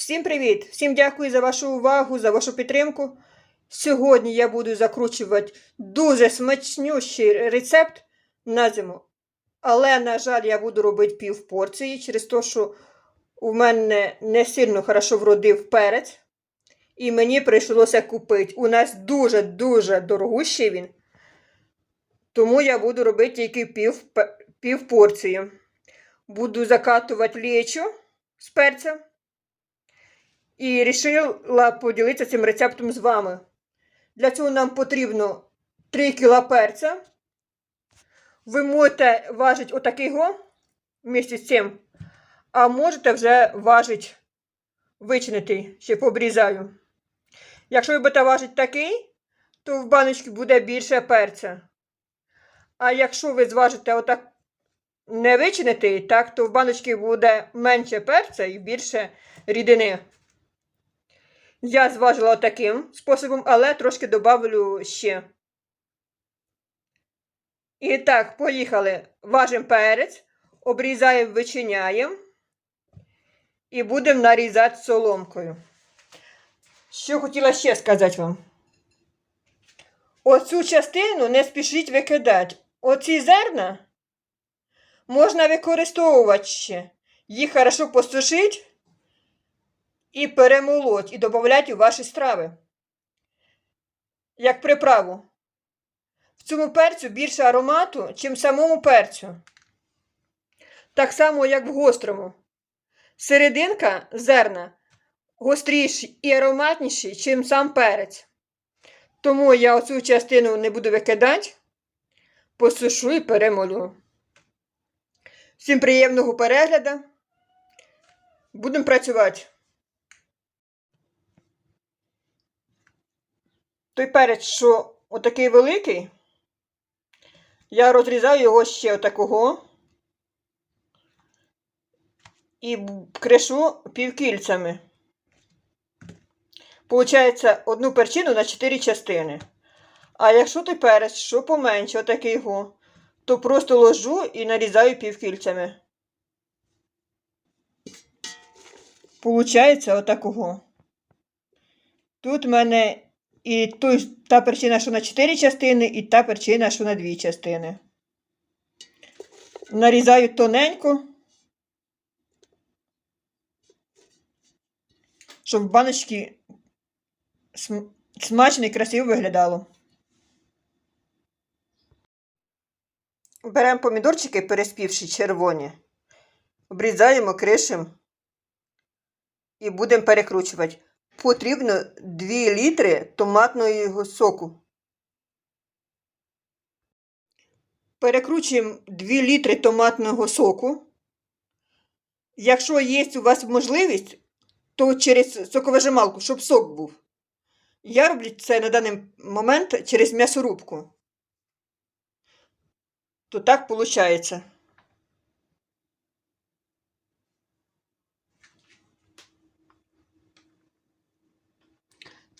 Всім привіт! Всім дякую за вашу увагу, за вашу підтримку. Сьогодні я буду закручувати дуже смачнющий рецепт на зиму. Але, на жаль, я буду робити пів порції через те, що у мене не сильно хорошо вродив перець. І мені прийшлося купити. У нас дуже-дуже дорогущий він. Тому я буду робити тільки пів, пів порції. Буду закатувати лечо з перцем. І вирішила поділитися цим рецептом з вами. Для цього нам потрібно 3 кг перця. Ви можете важити отакого вместе з цим. А можете вже важити вичинити, ще пообрізаю. Якщо ви будете важити такий, то в баночці буде більше перця. А якщо ви зважите отак не вичинити, так, то в баночці буде менше перця і більше рідини. Я зважила таким способом, але трошки добавлю ще. І так, поїхали. Важимо перець, обрізаємо, вичиняємо і будемо нарізати соломкою. Що хотіла ще сказати вам? Оцю частину не спішіть викидати. Оці зерна можна використовувати ще. Їх хорошо посушити і перемолоть, і додати у ваші страви. Як приправу. В цьому перцю більше аромату, чим в самому перцю. Так само, як в гострому. Серединка зерна гостріший і ароматніший, чим сам перець. Тому я оцю частину не буду викидати, посушу і перемолю. Всім приємного перегляду. Будемо працювати. Той перець, що отакий великий, я розрізаю його ще отакого і кришу півкільцями. Получається одну перчину на 4 частини. А якщо той перець, що поменше, отакий його, то просто ложу і нарізаю півкільцями. Получається отакого. Тут в мене і той, та перчина, що на 4 частини, і та перчина, що на 2 частини. Нарізаю тоненько, щоб в баночці смачно і красиво виглядало. Беремо помідорчики, переспівши червоні, обрізаємо, кришимо і будемо перекручувати. Потрібно 2 літри томатного соку. Перекручуємо 2 літри томатного соку. Якщо є у вас можливість, то через соковижималку, щоб сок був. Я роблю це на даний момент через м'ясорубку. То так виходить.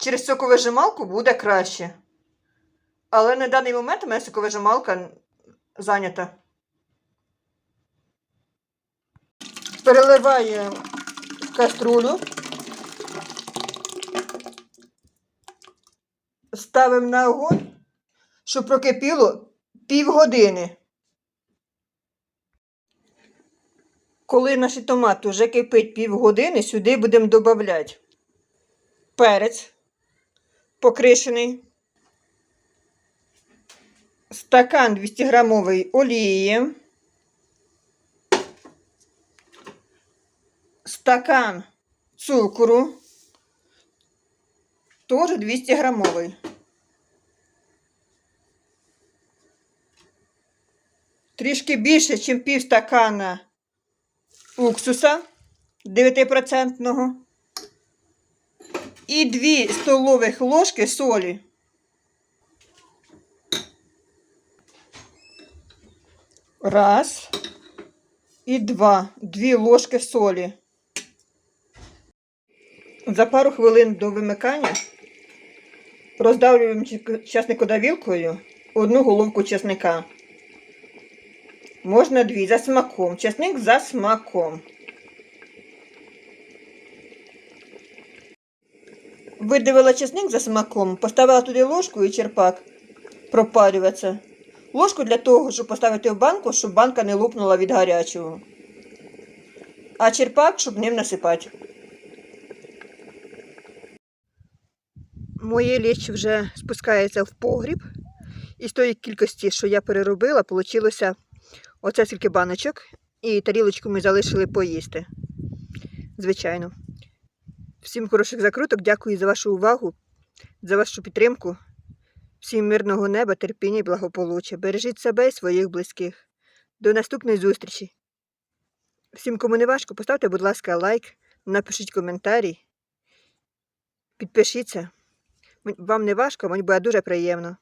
Через соковижималку буде краще. Але на даний момент у мене соковижималка зайнята. Переливаємо в каструлю. Ставимо на огонь, щоб прокипіло півгодини. Коли наш томат вже кипить півгодини, сюди будемо додавати перець покришений, стакан 200 грамової олії, стакан цукру, теж 200 грамовий. Трішки більше, ніж пів стакана уксуса 9%. І 2 столових ложки солі. Раз. І два. Дві ложки солі. За пару хвилин до вимикання роздавлюємо часникодавілкою одну головку чесника. Можна дві за смаком. Чесник за смаком. Видивила чесник за смаком, поставила туди ложку і черпак пропарюватися. Ложку для того, щоб поставити в банку, щоб банка не лопнула від гарячого. А черпак, щоб ним насипати. Моє ліч вже спускається в погріб. І з тої кількості, що я переробила, вийшло оце скільки баночок. І тарілочку ми залишили поїсти. Звичайно. Всім хороших закруток. Дякую за вашу увагу, за вашу підтримку. Всім мирного неба, терпіння і благополуччя. Бережіть себе і своїх близьких. До наступної зустрічі. Всім, кому не важко, поставте, будь ласка, лайк, напишіть коментарі. Підпишіться. Вам не важко, мені буде дуже приємно.